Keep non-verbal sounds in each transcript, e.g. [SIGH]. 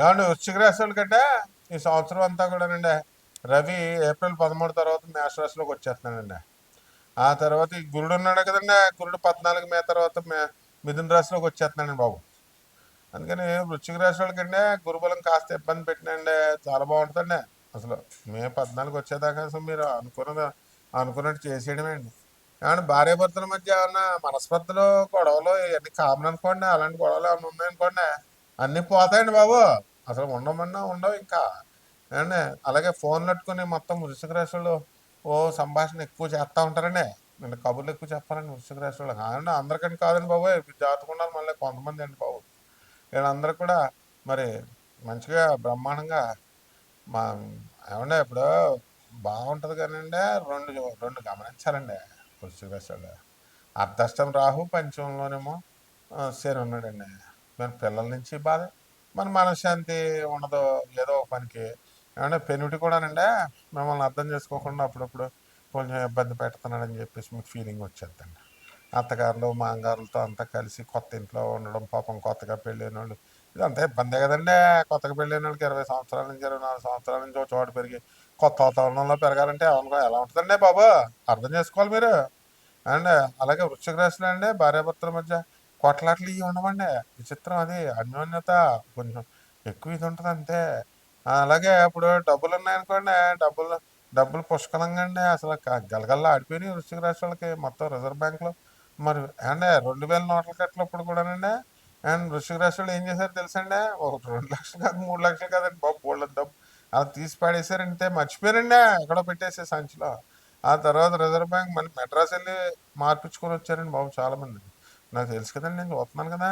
ఏమండి వృశ్చిక రాశి కంటే ఈ సంవత్సరం అంతా కూడానండి రవి ఏప్రిల్ పదమూడు తర్వాత మేషరాశిలోకి వచ్చేస్తున్నాడండి. ఆ తర్వాత ఈ గురుడు ఉన్నాడు కదండి గురుడు పద్నాలుగు మే తర్వాత మిథున రాశిలోకి వచ్చేస్తున్నాడండి బాబు. అందుకని వృశ్చిక రాశి వాళ్ళకంటే గురుబలం కాస్త ఇబ్బంది పెట్టినండి చాలా బాగుంటుందండి. అసలు మే పద్నాలుగు వచ్చేదాకా అసలు మీరు అనుకున్నది అనుకున్నట్టు చేసేయడమే అండి. కానీ భార్య భర్తల మధ్య ఏమన్నా మనస్పర్ధలు గొడవలు ఇవన్నీ కామన్ అనుకోండి అలాంటి గొడవలు ఏమైనా ఉన్నాయనుకోండి అన్నీ పోతాయండి బాబు. అసలు ఉండమన్నా ఉండవు ఇంకా. ఏమండి? అలాగే ఫోన్ పెట్టుకుని మొత్తం వృశ్చిక ఓ సంభాషణ ఎక్కువ చేస్తూ ఉంటారండి. నేను కబుర్లు ఎక్కువ చెప్పాలండి వృశ్చిక రాశి వాళ్ళకి అందరికంటే కాదండి బాబు జాతకున్నారు మళ్ళీ కొంతమంది అండి బాబు. వీళ్ళందరూ కూడా మరి మంచిగా బ్రహ్మాండంగా మా ఏమంటే ఇప్పుడు బాగుంటుంది కానండి రెండు రెండు గమనించాలండి వృశ్చిక అర్ధష్టం రాహు పంచమంలోనేమో శని ఉన్నాడండి. మేము పిల్లల నుంచి బాధ. మన మనశ్శాంతి ఉండదు ఏదో ఒక పనికి. ఏమంటే పెనుటి కూడానండి మిమ్మల్ని అర్థం చేసుకోకుండా అప్పుడప్పుడు కొంచెం ఇబ్బంది పెడుతున్నాడని చెప్పేసి మీకు ఫీలింగ్ వచ్చేద్దండి. అత్తగారులు మాంగారులతో అంతా కలిసి కొత్త ఇంట్లో ఉండడం పాపం కొత్తగా పెళ్ళైన వాళ్ళు ఇదంతా ఇబ్బందే కదండి. కొత్తగా పెళ్ళైన వాళ్ళకి ఇరవై సంవత్సరాల నుంచి ఇరవై నాలుగు సంవత్సరాల నుంచి ఒక చోట పెరిగి కొత్త వాతావరణంలో పెరగాలంటే అవును ఎలా ఉంటుందండి బాబు? అర్థం చేసుకోవాలి మీరు. అండ్ అలాగే వృశ్చిక అండి భార్యాభర్తల మధ్య కొట్లాట్లు ఇవి ఉండవండి. విచిత్రం అది. అన్యోన్యత కొంచెం ఎక్కువ ఇది ఉంటుంది అంతే. అలాగే ఇప్పుడు డబ్బులు ఉన్నాయనుకోండి డబ్బులు డబ్బులు పుష్కలంగా అండి అసలు గలగల్లా ఆడిపోయినాయి వృశ్చిక రాశి వాళ్ళకి మొత్తం రిజర్వ్ బ్యాంక్లో. మరి అండి రెండు వేల నోట్ల కట్టినప్పుడు కూడానండి అండ్ వృశ్చిక రాశి వాళ్ళు ఏం చేశారు తెలుసండి? ఒక రెండు లక్షలు కాదు మూడు లక్షలు కాదండి బాబు బోళ్ళ డబ్బు. అలా తీసి పాడేశారంటే మర్చిపోయారండి ఎక్కడో పెట్టేసే సంచిలో. ఆ తర్వాత రిజర్వ్ బ్యాంక్ మళ్ళీ మెడ్రాస్ వెళ్ళి మార్పించుకొని వచ్చారండి బాబు చాలా మంది నాకు తెలుసు కదండి నేను చూస్తున్నాను కదా.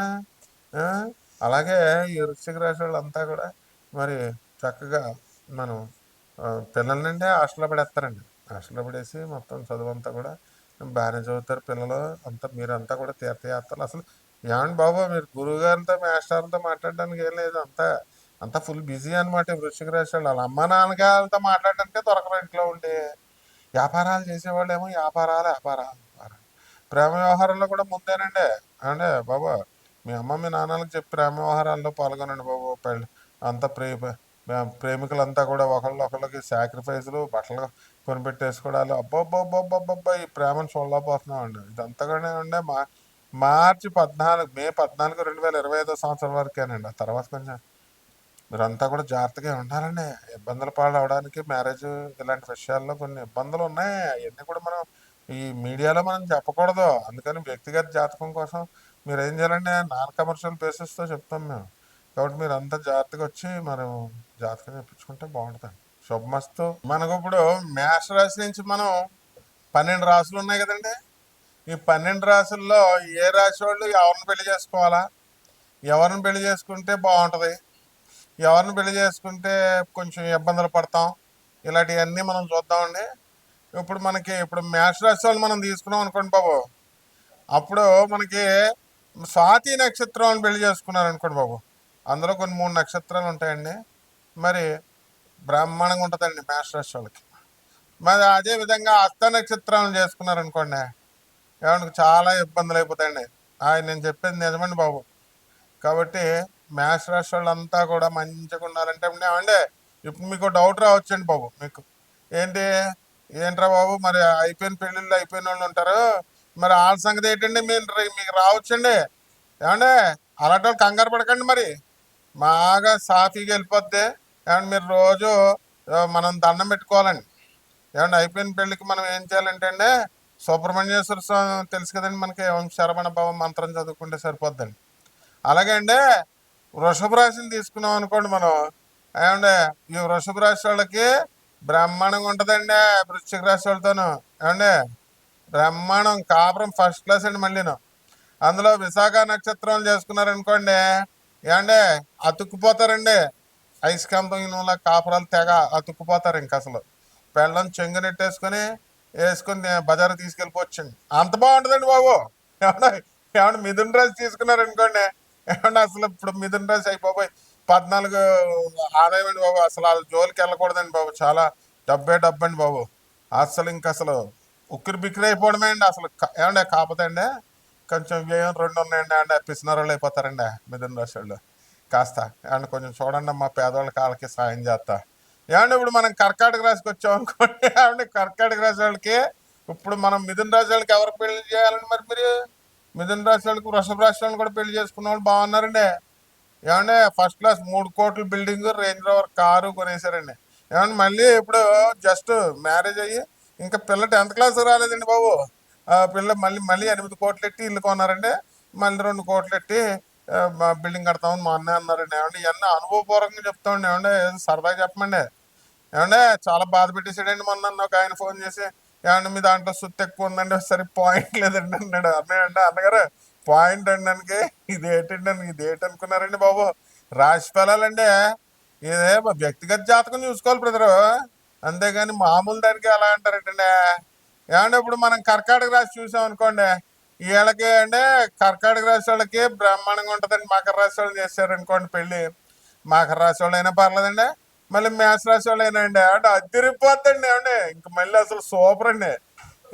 అలాగే ఈ వృశ్చిక రాశి వాళ్ళంతా కూడా మరి చక్కగా మనం ఆ, పిల్లల్నంటే హాస్టల్లో పడేస్తారండి. హాస్టల్లో పడేసి మొత్తం చదువు అంతా కూడా బాగానే చదువుతారు పిల్లలు. అంతా మీరంతా కూడా తీర్థయాత్రలు. అసలు ఏమండి బాబు మీరు గురువు గారితో మాస్టర్లతో మాట్లాడడానికి ఏం లేదు. అంతా అంతా ఫుల్ బిజీ అనమాట వృశ్చిక రాశి వాళ్ళు. వాళ్ళ అమ్మ నాన్నగారితో మాట్లాడడానికే దొరకరు ఇంట్లో ఉండి. వ్యాపారాలు చేసేవాళ్ళు ఏమో వ్యాపారాలు వ్యాపారాలు. ప్రేమ వ్యవహారంలో కూడా ముందేనండి. అంటే బాబా మీ అమ్మ మీ నాన్నలకు చెప్పి ప్రేమ వ్యవహారాల్లో పాల్గొనండి బాబు. పెళ్ళి అంతా ప్రేమ ప్రేమికులంతా కూడా ఒకళ్ళు ఒకళ్ళకి సాక్రిఫైస్లు బట్టలు కొనిపెట్టేసుకోవడాలు అబ్బబ్బబ్బబ్బబ్బబ్బా ఈ ప్రేమను చూడలేకపోతున్నామండి. ఇదంతా కూడా ఉండే మా మార్చి పద్నాలుగు మే పద్నాలుగు రెండు వేల ఇరవై ఐదో సంవత్సరం వరకేనండి. ఆ తర్వాత కొంచెం మీరంతా కూడా జాగ్రత్తగా ఉండాలండి. ఇబ్బందుల పాలు అవడానికి మ్యారేజ్ ఇలాంటి విషయాల్లో కొన్ని ఇబ్బందులు ఉన్నాయి. అవన్నీ కూడా మనం ఈ మీడియాలో మనం చెప్పకూడదు. అందుకని వ్యక్తిగత జాతకం కోసం మీరు ఏం చేయాలండి నాన్ కమర్షియల్ బేసిస్తో చెప్తాం మేము. కాబట్టి మీరు అంతా జాగ్రత్తగా వచ్చి మనం జాతకం చెప్పించుకుంటే బాగుంటుంది శుభమస్తు. మనకు ఇప్పుడు మేష రాశి నుంచి మనం పన్నెండు రాసులు ఉన్నాయి కదండి. ఈ పన్నెండు రాసుల్లో ఏ రాశి వాళ్ళు ఎవరిని పెళ్ళి చేసుకోవాలా? ఎవరిని పెళ్ళి చేసుకుంటే బాగుంటుంది? ఎవరిని పెళ్ళి చేసుకుంటే కొంచెం ఇబ్బందులు పడతాం? ఇలాంటివన్నీ మనం చూద్దామండి. ఇప్పుడు మనకి ఇప్పుడు మేషరాశి మనం తీసుకున్నాం అనుకోండి బాబు. అప్పుడు మనకి స్వాతి నక్షత్రం అని పెళ్ళి చేసుకున్నారు అనుకోండి బాబు. అందులో కొన్ని మూడు నక్షత్రాలు ఉంటాయండి. మరి బ్రాహ్మణంగా ఉంటుందండి మేషరాశి వాళ్ళకి. మరి అదే విధంగా నక్షత్రాలను చేసుకున్నారు అనుకోండి ఏమంటే చాలా ఇబ్బందులు అయిపోతాయండి. ఆయన నేను చెప్పేది నిజమండి బాబు. కాబట్టి మేషరాశి రాష్ట్ర వాళ్ళంతా కూడా మంచిగా ఉండాలంటే ఏమండి? ఇప్పుడు మీకు డౌట్ రావచ్చండి బాబు మీకు. ఏంటి? ఏంట్రా బాబు మరి అయిపోయిన పెళ్ళిళ్ళు అయిపోయిన వాళ్ళు ఉంటారు. మరి వాళ్ళ సంగతి ఏంటండి? మీరు మీకు రావచ్చండి. ఏమండి? అలాంటి వాళ్ళు కంగారు పడకండి మరి. బాగా సాఫీగా వెళ్ళిపోద్ది. ఏమంటే మీరు రోజు మనం దండం పెట్టుకోవాలండి. ఏమంటే అయిపోయిన పెళ్ళికి మనం ఏం చేయాలంటే అండి సుబ్రహ్మణ్యేశ్వర స్వామి తెలుసు కదండి మనకి ఓం శరవణ భవ మంత్రం చదువుకుంటే సరిపోద్దండి. అలాగే అండి వృషభ రాశిని తీసుకున్నాం అనుకోండి మనం. ఏమంటే ఈ వృషభ రాశి వాళ్ళకి బ్రహ్మాండంగా ఉంటుందండి వృశ్చిక రాశి వాళ్ళతోను ఏమండి? బ్రహ్మాండం కాపురం ఫస్ట్ క్లాస్ అండి మళ్ళీను. అందులో విశాఖ నక్షత్రం చేసుకున్నారనుకోండి ఏమండి? అతుక్కుపోతారండి. ఐస్కాంతం కాపురాలు తెగ అతుక్కుపోతారు ఇంక అసలు. పెళ్ళం చెంగునెట్టేసుకొని వేసుకొని బజారు తీసుకెళ్ళిపోవచ్చండి. అంత బాగుంటుందండి బాబు. ఏమన్నా ఏమన్నా మిథున్ రాశి తీసుకున్నారనుకోండి ఏమన్నా అసలు ఇప్పుడు మిథున్ రాశి అయిపోయి పద్నాలుగు ఆదాయం అండి బాబు. అసలు వాళ్ళ జోలికి వెళ్ళకూడదండి బాబు. చాలా డబ్బే డబ్బండి బాబు. అసలు ఇంక అసలు ఉక్కిరి బిక్కిరి అయిపోవడమే అండి అసలు. ఏమండి కాకపోతే అండి కొంచెం వ్యయం రెండు ఉన్నాయండి అంటే పిసినారోళ్ళు అయిపోతారండి మిథున రాశి వాళ్ళు. కాస్త అండ్ కొంచెం చూడండి మా పేదవాళ్ళ కాళ్ళకి సాయం చేస్తా. ఏమండి ఇప్పుడు మనం కర్కాటక రాశికి వచ్చాం అనుకోండి. [LAUGHS] ఏమండి కర్కాటక రాశి వాళ్ళకి ఇప్పుడు మనం మిథున రాశి వాళ్ళకి ఎవరు పెళ్ళి చేయాలండి మరి మీరు? మిథున రాశి వాళ్ళకి వృషభ రాశి వాళ్ళని కూడా పెళ్ళి చేసుకున్న వాళ్ళు బాగున్నారండి. ఏమంటే ఫస్ట్ క్లాస్ మూడు కోట్ల బిల్డింగ్ రేంజ్ రోవర్ కారు కొనేసారండి ఏమంటే మళ్ళీ ఇప్పుడు జస్ట్ మ్యారేజ్ అయ్యి ఇంకా పిల్ల టెన్త్ క్లాస్ రాలేదండి బాబు. ఆ పిల్ల మళ్ళీ మళ్ళీ ఎనిమిది కోట్లు ఎట్టి ఇల్లు కొన్నారండి. మళ్ళీ రెండు కోట్లు ఎట్టి బిల్డింగ్ కడతామని మా అన్నయ్య అన్నారండి. ఏమంటే ఇవన్నీ అనుభవపూర్వకంగా చెప్తామండి. ఏమంటే ఏదో సరదాగా చెప్పమండి. ఏమంటే చాలా బాధ పెట్టేసాడండి మొన్న నన్ను ఒక ఆయన ఫోన్ చేసి ఏమంటే మీ దాంట్లో సుత్తి ఎక్కువ ఉందండి. సరే పాయింట్ లేదండి అన్నాడు. అన్నాడంటే అన్నగారు పాయింట్ అనడానికి ఇది ఏంటండి ఇదేట ఇది అనుకున్నారండి బాబు? రాశి ఫలాలంటే ఇదే వ్యక్తిగత జాతకం చూసుకోవాలి బ్రదరు. అంతేగాని మామూలు దానికి ఎలా అంటారంటండి. ఏమంటే ఇప్పుడు మనం కర్కాటక రాశి చూసాం అనుకోండి. వీళ్ళకి అంటే కర్కాటక రాశి వాళ్ళకి బ్రహ్మాండంగా ఉంటుందండి. మకర రాశి వాళ్ళు చేశారు అనుకోండి పెళ్ళి. మకర రాశి వాళ్ళు అయినా పర్లేదండి. మళ్ళీ మేష రాశి వాళ్ళు అయినా అండి. అంటే అదిరిపోద్దండి. ఏమండి? ఇంక మళ్ళీ అసలు సూపర్ అండి.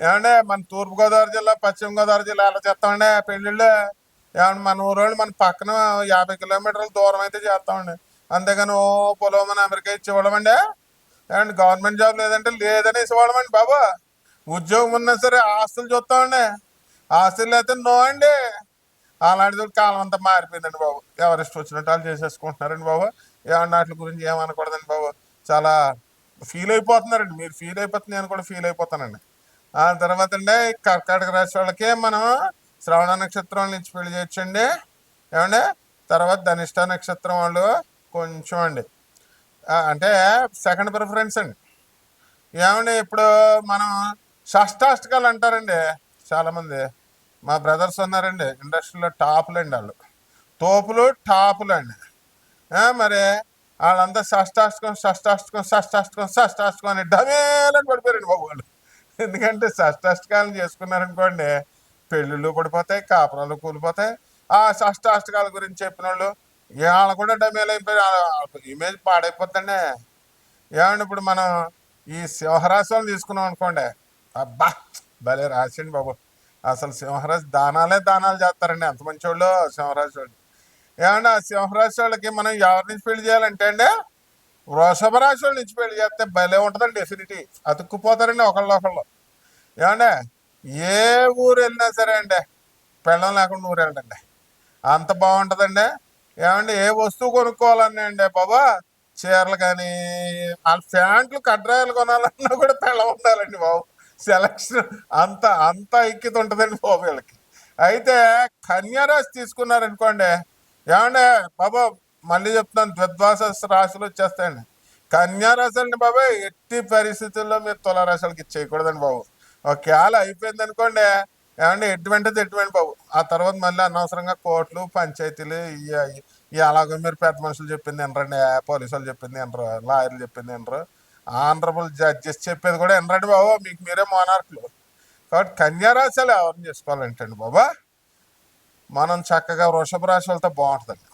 ఏమంటే మన తూర్పుగోదావరి జిల్లా పశ్చిమ గోదావరి జిల్లా అలా చేస్తామండి పెళ్ళిళ్ళు? ఏమంటే మన ఊరోళ్ళు మన పక్కన యాభై కిలోమీటర్ల దూరం అయితే చేస్తామండి. అంతేగాని ఓ పొలం మన అమెరికా ఇచ్చేవాళ్ళమండి ఏమండి గవర్నమెంట్ జాబ్ లేదంటే లేదని ఇవ్వడమండి బాబు. ఉద్యోగం ఉన్నా సరే ఆస్తులు చూస్తామండి. ఆస్తులు అయితే నో అండి. అలాంటిది కాలం అంతా మారిపోయిందండి బాబు. ఎవరెస్ట్ వచ్చినట్టు వాళ్ళు చేసేసుకుంటున్నారండి బాబు. ఏమన్నా వాటి గురించి ఏమనకూడదండి బాబు. చాలా ఫీల్ అయిపోతున్నారండి. మీరు ఫీల్ అయిపోతుంది నేను కూడా ఫీల్ అయిపోతానండి. ఆ తర్వాత అండి కర్కాటక రాశి వాళ్ళకి మనం శ్రవణ నక్షత్రం నుంచి పెళ్ళి చేయొచ్చండి. ఏమండి? తర్వాత ధనిష్ట నక్షత్రం వాళ్ళు కొంచెం అండి. అంటే సెకండ్ ప్రిఫరెన్స్ అండి. ఏమండి? ఇప్పుడు మనం షష్టాష్టకాలు అంటారండి చాలామంది. మా బ్రదర్స్ ఉన్నారండి ఇండస్ట్రీలో టాపులు అండి వాళ్ళు. తోపులు టాపులు అండి. మరి వాళ్ళంతా షష్టాష్టకం షష్టాష్టకం షష్టాష్టకం షష్టాష్టకం అని డమేలని పడిపోయారండి బాబు వాళ్ళు. ఎందుకంటే షష్టాష్టకాలు చేసుకున్నారనుకోండి పెళ్ళిళ్ళు పడిపోతాయి కాపురాలు కూలిపోతాయి. ఆ షష్టాష్టకాల గురించి చెప్పిన వాళ్ళు వాళ్ళు కూడా డమేలు అయిపోయి ఇమేజ్ పాడైపోతుందండి ఏమండి ఇప్పుడు మనం ఈ సింహరాశులను తీసుకున్నాం అనుకోండి అబ్బా భలే రాసిండి బాబు. అసలు సింహరాశి దానాలే దానాలు చేస్తారండి ఎంత మంచి వాళ్ళు సింహరాశి వాళ్ళు. ఏమండి ఆ సింహరాశి వాళ్ళకి మనం ఎవరి నుంచి పెళ్ళి చేయాలంటే అండి వృషభ నుంచి పెళ్ళి చేస్తే భలే ఉంటుందండి డెఫినిటీ అతుక్కుపోతారండి ఒకళ్ళు ఒకళ్ళు. ఏమండే? ఏ ఊరు వెళ్ళినా సరే అండి పెళ్ళం లేకుండా ఊరు వెళ్ళండి అంత బాగుంటుందండి. ఏమండి? ఏ వస్తువు కొనుక్కోవాలన్నాయండి బాబా? చీరలు కానీ వాళ్ళ ప్యాంట్లు కడ్రాయలు కొనాలన్నా కూడా పెళ్ళం ఉండాలండి బాబు. సెలక్షన్ అంత అంత ఐక్యత ఉంటుందండి బాబు వీళ్ళకి. అయితే కన్యారాశి తీసుకున్నారనుకోండి ఏమంటే బాబా మళ్ళీ చెప్తున్నాను ద్వద్వాస రాశులు వచ్చేస్తాయండి. కన్యారాశి బాబాయ్ ఎట్టి పరిస్థితుల్లో మీరు తులారాశులకి ఇచ్చేయకూడదండి బాబు. ఒకవేళ అయిపోయింది అనుకోండి ఏమండి ఎటువంటిది ఎటువంటి బాబు. ఆ తర్వాత మళ్ళీ అనవసరంగా కోర్టులు పంచాయతీలు ఇవి ఈ అలాగే మీరు పెద్ద మనుషులు చెప్పింది వినరండి పోలీసు వాళ్ళు చెప్పింది వినరు లాయర్లు చెప్పింది వినరు. ఆనరబుల్ జడ్జెస్ చెప్పేది కూడా వినరండి బాబు మీకు మీరే మోనార్కులు. కాబట్టి కన్యారాశులు ఎవరిని చేసుకోవాలంటండి బాబా? మనం చక్కగా వృషభ రాశులతో బాగుంటుందండి.